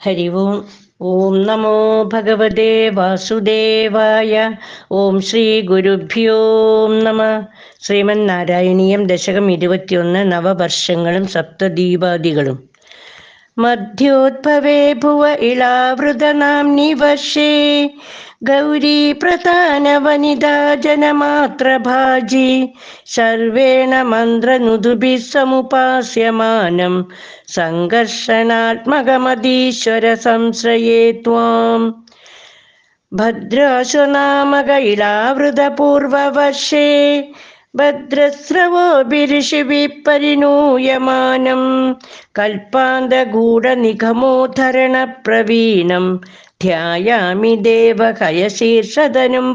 ഹരി ഓം ഓം നമോ ഭഗവതേ വാസുദേവായ ഓം ശ്രീ ഗുരുഭ്യോ നമ ശ്രീമന്നാരായണീയം ദശകം ഇരുപത്തിയൊന്ന് നവവർഷങ്ങളും സപ്തദീപാദികളും. मध्योद्भवे भुव इलावृदनाम्नि वशे गौरीप्रधानवनिदा जनमात्रभाजी। सर्वेण मन्द्रनुदुभिः समुपास्यमानं सङ्घर्षणात्मकमधीश्वर संश्रये त्वां भद्राशुनामक इलावृतपूर्ववशे ഇളാവൃതപൂർവവർഷേ ഭദ്രസ്രവോഭിഋഷിഭിः പരിണൂയമാനം ध्यायामि ധ്യായാമി ദേവകയശീർഷതനും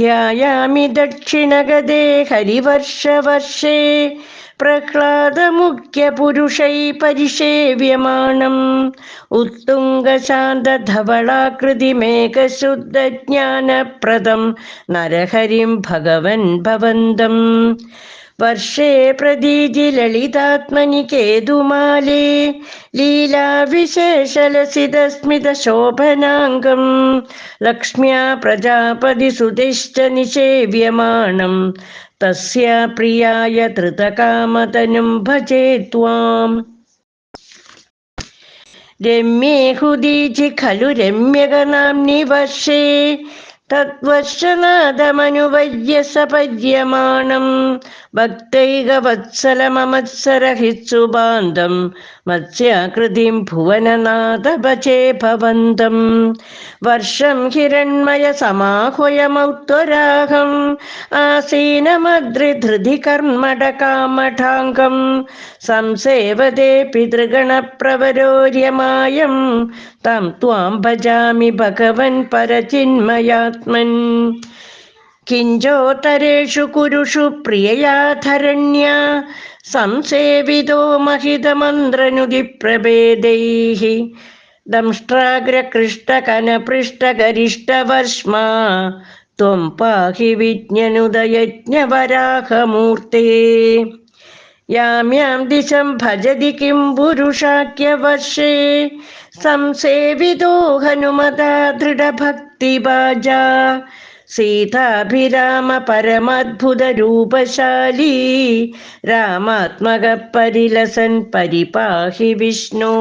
ഭവന്തം दक्षिणगदे हरिवर्षवर्षे പ്രഹ്ലാദമുഖ്യപുരുഷൈ പരിഷേവ്യമാണം. ഉത്തുംഗശാന്തധവളാകൃതിമേഘശുദ്ധജ്ഞാനപ്രദം. നരഹരിം ഭഗവൻ ഭവന്തം. വർഷേ പ്രതീതി ലളിതാത്മനി കേതുമാലേ ലീലാവിശേഷലസിതസ്മിതശോഭനാംഗം. ലക്ഷ്മ്യാ പ്രജാപതിസുതിശ്ച നിഷേവ്യമാണം. തസ്യ പ്രിയായ ധൃതകാമതനും ഭജേ ത്വാം. രമ്യേഹുദീജി ഖലു രമ്യകനാംനി വർഷേ തദ്വർഷനാദമനുവയ്യസപര്യമാണം ഭക്തൈകവത്സലമമത്സരഹിത്സുബാന്ധം മത്സ്യാകൃതിം ഭുവനനാഥഭജേ ഭവന്തം വർഷം ഹിരൺമയ സമാഹുയമൗത്വരാഹം ആസീനമദ്രിധൃതി കർമ്മടകാമഠാംഗം സംസേവതേ പിതൃഗണപ്രവരോര്യമായം തം ത്വാം ഭജാമി ഭഗവൻ പരചിന്മയാത്മൻ കിഞ്ചോത്തരേഷു കുരുഷു പ്രിയയാധരണ്യ സംസേവിതോ महितमन्त्रनुदिप्रभेदैः दंष्ट्राग्रकृष्टकनपृष्ठगरिष्ठवर्ष्मा त्वं पाहि विज्ञनुदयज्ञवराहमूर्ते याम्यां दिशं भजति किं पुरुषाख्यवर्षे संसेवितो हनुमता दृढभक्तिबाजा സീതാഭിരാമ പരമദ്ഭുതരൂപശാലി രാമാത്മക പരിലസൻ പരിപാഹി വിഷ്ണു.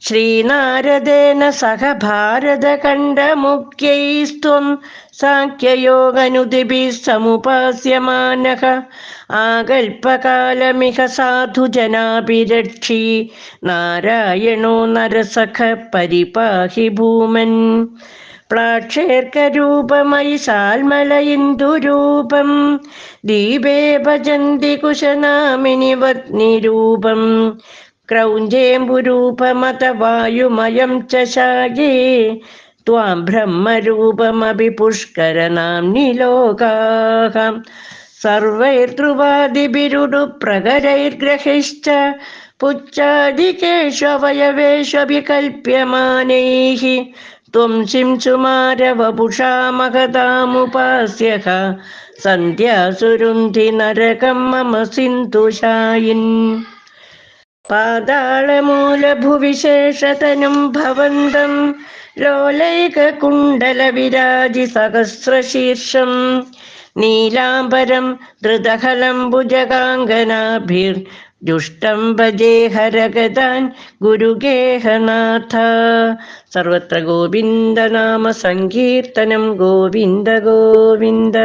ശ്രീനാരദേന സഹ ഭാരതഖണ്ഡമുഖ്യൈസ്ത്വം സാഖ്യയോഗനുതിഭിः സമുപാസ്യമാനഃ. ആകൽപകാലമിഹ സാധുജനാഭിരക്ഷി നാരായണോ നരസഖ പരിപാഹി ഭൂമൻ. പ്രാക്ഷേർക്കരൂപമയി സാൽമലയിന്ദുരൂപം ദീപേ ഭജന്തി കുശനാമിനി വത്നിരൂപം क्रौञ्जेम्बुरूपमत वायुमयं च शाये त्वां ब्रह्मरूपमपि पुष्करनाम्नि लोकाः सर्वैर्ध्रुवादिभिरुडुप्रगरैर्ग्रहैश्च पुच्छादिकेष्ववयवेष्वभिकल्प्यमानैः त्वं शिंसुमारवपुषा महतामुपास्यः सन्ध्यासुरुन्धि नरकं मम सिन्धुशायिन् पादाळमूलभुविशेषतनुं भवन्तं लोलैककुण्डलविराजिसहस्रशीर्षं नीलाम्बरं धृतहलम्बुजगाङ्गनाभिर् ദുഷ്ടം ഭജേ ഹരഗതാൻ ഗുരുഗേഹനാഥ. സർവത്ര ഗോവിന്ദനാമ സങ്കീർത്തനം ഗോവിന്ദ ഗോവിന്ദ.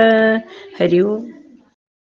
ഹരി ഓം.